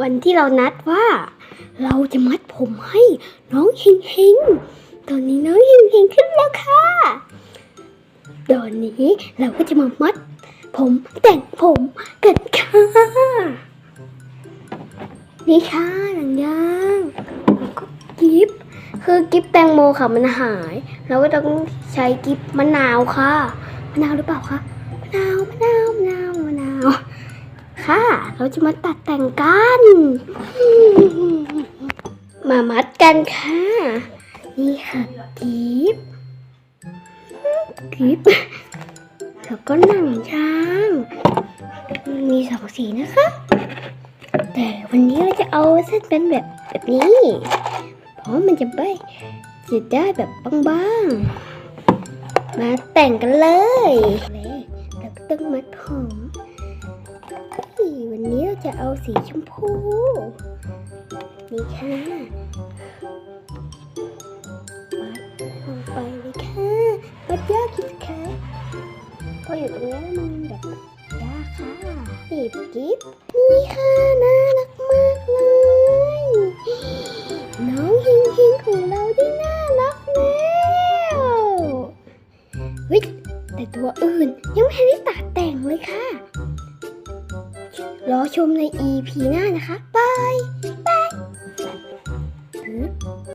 วันที่เรานัดว่า เราจะมัดผมให้น้องเฮงเฮงตอนนี้น้องเฮงเฮงขึ้นแล้วค่ะตอนนี้เราก็จะมามัด ผมแต่งผมกันค่ะนี่ค่ะหนังยางแล้วก็กิฟคือกิฟแตงโมค่ะมันหาย เราก็ต้องใช้กิฟมะนาวค่ะมะนาวหรือเปล่าคะมะนาวมะนาวมะนาวมะนาว ค่ะ เราจะมาตัดแต่งกัน มามัดกันค่ะ นี่ค่ะกิฟกิฟแล้วก็หนังช้าง มีสองสีนะคะ แต่วันนี้เราจะเอาเส้นเป็นแบบแบบนี้ เพราะมันจะไม่จะได้แบบบางๆ มาแต่งกันเลยเลยแล้วก็ต้องมัดผม จะเอาสีชมพู นี่ค่ะวัดลงไปเลยค่ะวัดยากที่ค่ะพราะอยู่ตรงนี้มันแบบยากค่ะนี่กิ๊บนี่ค่ะน่ารักมากเลย น้องเฮงเฮงของเราได้น่ารักแล้วเฮ้ยแต่ตัวอื่นยังไม่ทันได้ตัดแต่งเลยค่ะ รอชมใน EP หน้านะคะบาย